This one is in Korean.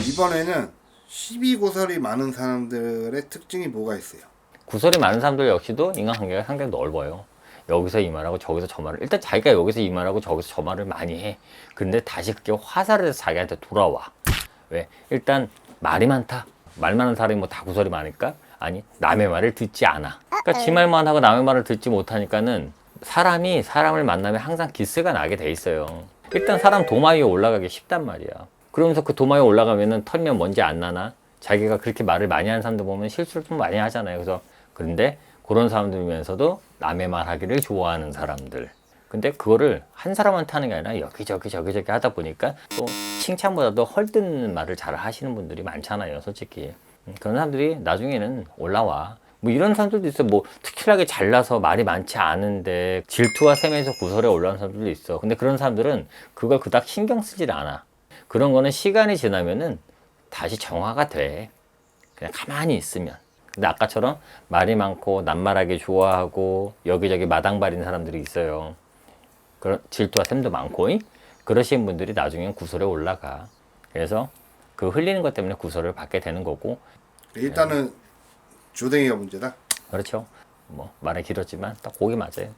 이번에는 12고설이 많은 사람들의 특징이 뭐가 있어요? 구설이 많은 사람들 역시도 인간관계가 상당히 넓어요. 여기서 이 말하고 저기서 저 말을 일단 자기가 여기서 이 말하고 저기서 저 말을 많이 해. 근데 다시 그게 화살을 해서 자기한테 돌아와. 왜? 일단 말이 많다. 말 많은 사람이 뭐 다 구설이 많을까? 아니 남의 말을 듣지 않아. 그러니까 지 말만 하고 남의 말을 듣지 못하니까는 사람이 사람을 만나면 항상 기스가 나게 돼 있어요. 일단 사람 도마 위에 올라가기 쉽단 말이야. 그러면서 그 도마 위에 올라가면은 털면 먼지 안 나나? 자기가 그렇게 말을 많이 하는 사람들 보면 실수를 좀 많이 하잖아요. 그래서 그런데 그런 사람들이면서도 남의 말 하기를 좋아하는 사람들. 근데 그거를 한 사람한테 하는 게 아니라 여기저기 저기저기 하다 보니까 또 칭찬보다도 헐뜯는 말을 잘 하시는 분들이 많잖아요. 솔직히. 음, 그런 사람들이 나중에는 올라와. 뭐 이런 사람들도 있어. 뭐 특출나게 잘나서 말이 많지 않은데 질투와 셈에서 구설에 올라온 사람들도 있어. 근데 그런 사람들은 그걸 그닥 신경 쓰질 않아. 그런 거는 시간이 지나면은 다시 정화가 돼. 그냥 가만히 있으면. 근데 아까처럼 말이 많고 낱말하기 좋아하고 여기저기 마당발인 사람들이 있어요. 그런 질투와 샘도 많고 잉? 그러신 분들이 나중엔 구설에 올라가. 그래서 그 흘리는 것 때문에 구설을 받게 되는 거고 일단은 조댕이가 문제다. 그렇죠. 뭐 말이 길었지만 딱 그게 맞아요.